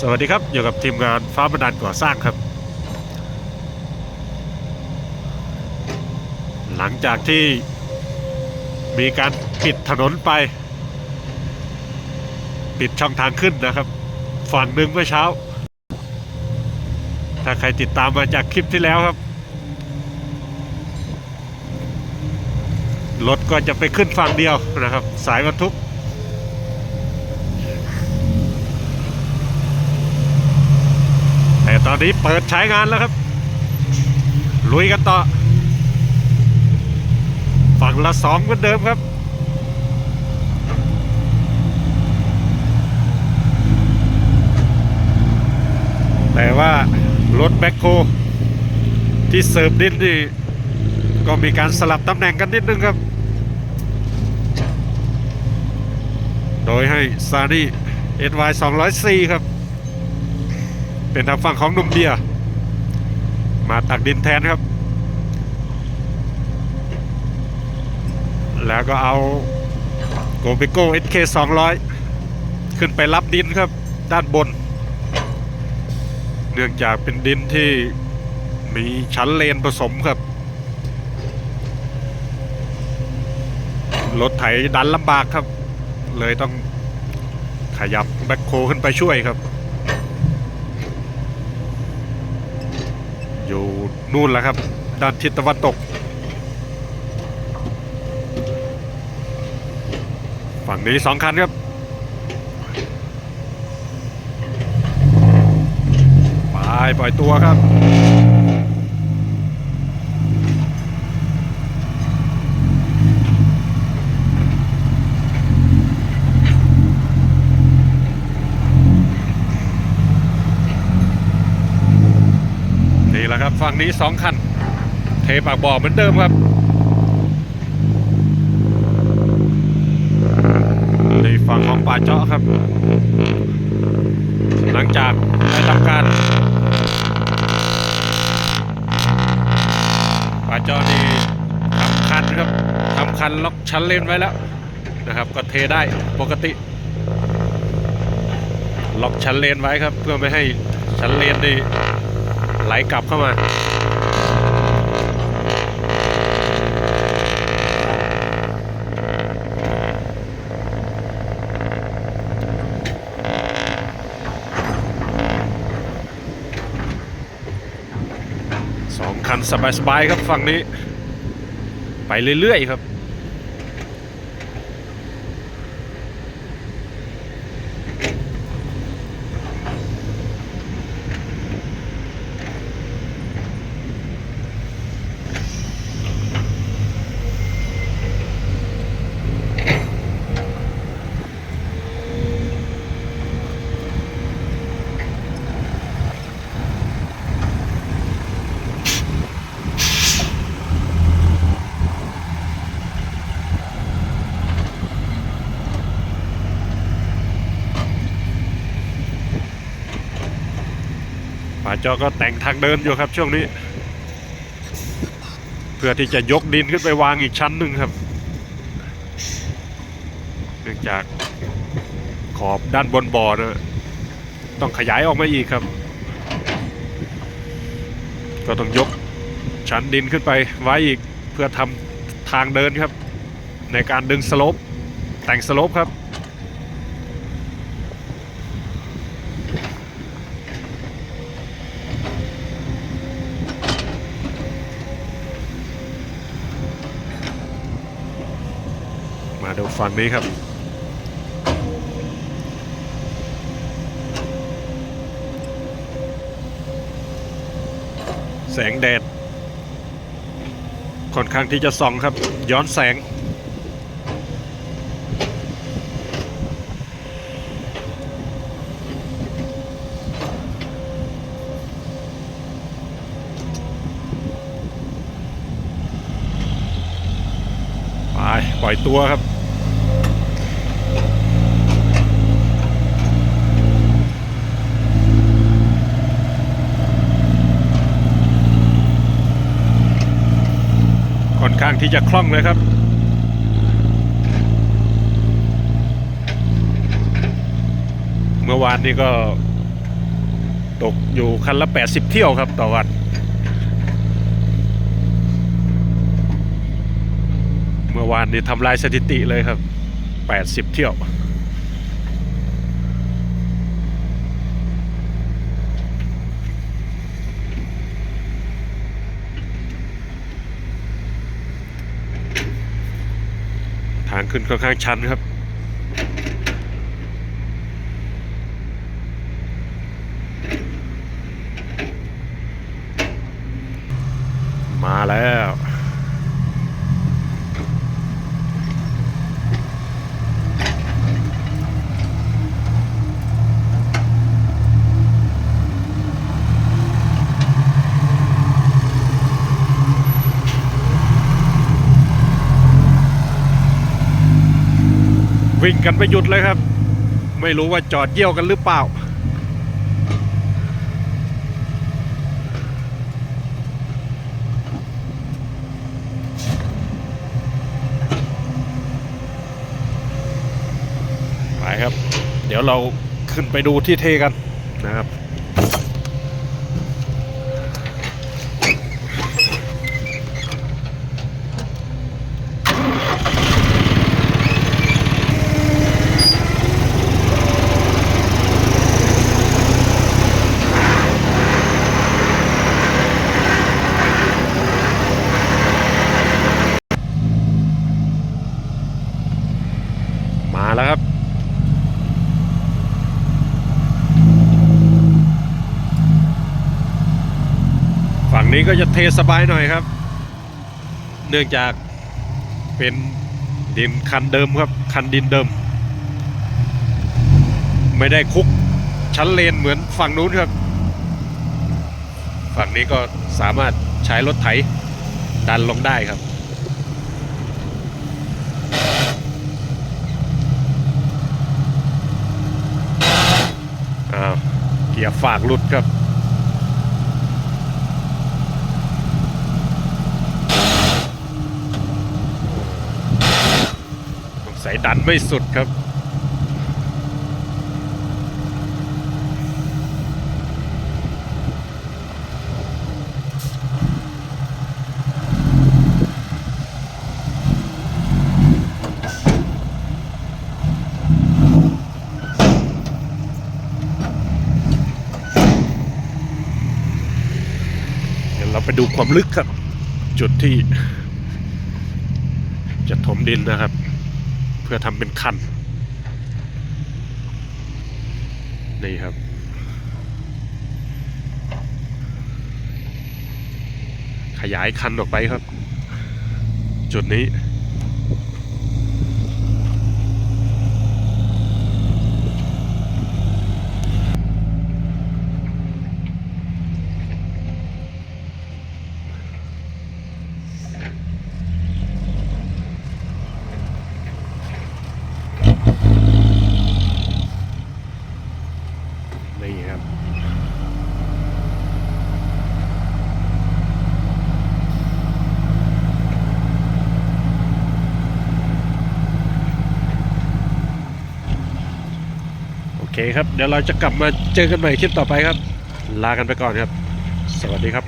สวัสดีครับ อยู่กับทีมงานฟ้าบันดาลก่อสร้างครับ หลังจากที่มีการปิดถนนไป ปิดช่องทางขึ้นนะครับ ฝั่งหนึ่งเมื่อเช้า ถ้าใครติดตามมาจากคลิปที่แล้วครับรถก็จะไปขึ้นฝั่งเดียวนะครับ สายบรรทุก ตอนนี้เปิดใช้งานแล้วครับ ลุยกันต่อ ฝั่งละสองเหมือนเดิมครับแต่ว่ารถแบ็คโฮที่เสิร์ฟดินนี่ก็มีการสลับตำแหน่งกันนิดนึงครับ โดยให้ซานี่ SY 204ครับ เป็นทางฝั่งของหนุ่มเบียร์มาตักดินแทนครับ แล้วก็เอาโกเบโก้ SK 200ขึ้นไปรับดินครับด้านบน เนื่องจากเป็นดินที่มีชั้นเลนผสมครับรถไถดันลำบากครับ เลยต้องขยับแบ็คโคขึ้นไปช่วยครับ อยู่นู่นแหละครับ ด้านทิศตะวันตก ฝั่งนี้สองคันครับไปปล่อยตัวครับ นี่แหละครับ ฝั่งนี้สองคัน เทปากบ่อเหมือนเดิมครับในฝั่งของป่าเจาะครับ หลังจากได้ทำการป่าเจาะนี่ทำคันครับทำคันล็อกชั้นเลนไว้แล้วนะครับก็เทได้ปกติ ล็อกชั้นเลนไว้ครับ เพื่อไม่ให้ชั้นเลนนี่ไหลกลับเข้ามา สองคันสบายๆครับฝั่งนี้ ไปเรื่อยๆครับ จอก็แต่งทางเดินอยู่ครับช่วงนี้ เพื่อที่จะยกดินขึ้นไปวางอีกชั้นหนึ่งครับ เนื่องจากขอบด้านบนบ่อนะต้องขยายออกมาอีกครับ ก็ต้องยกชั้นดินขึ้นไปไว้อีกเพื่อทำทางเดินครับ ในการดึงสโลปแต่งสโลปครับ มาดูฝั่งนี้ครับ แสงแดดค่อนข้างที่จะส่องครับ ย้อนแสง ไปปล่อยตัวครับ ค่อนข้าง ที่จะคล่องเลยครับเมื่อวานนี้ก็ตกอยู่คันละ 80 เที่ยวครับต่อวัน เมื่อวานนี้ทำลายสถิติเลยครับ 80 เที่ยว ขึ้นค่อนข้างชันครับ มาแล้ว วิ่งกันไปหยุดเลยครับ ไม่รู้ว่าจอดเยี่ยวกันหรือเปล่า ไปครับ เดี๋ยวเราขึ้นไปดูที่เทกันนะครับ มาแล้วครับ ฝั่ง นี้ก็จะเทสบายหน่อยครับ เนื่องจากเป็นดินคันเดิมครับ คันดินเดิม ไม่ได้คุกชั้นเลนเหมือนฝั่งนู้นครับ ฝั่งนี้ก็สามารถใช้รถไถดันลงได้ครับอ้าวเกียร์ฝากหลุดครับ สงสัย ดันไม่สุดครับ เดี๋ยวเราไปดูความลึกครับ จุดที่จะถมดินนะครับ เพื่อทำเป็นคัน นี่ครับ ขยายคันออกไปครับ จุดนี้ครับ โอ เคครับ เดี๋ยวเราจะกลับมาเจอกันใหม่คลิปต่อไปครับ ลากันไปก่อนครับ สวัสดีครับ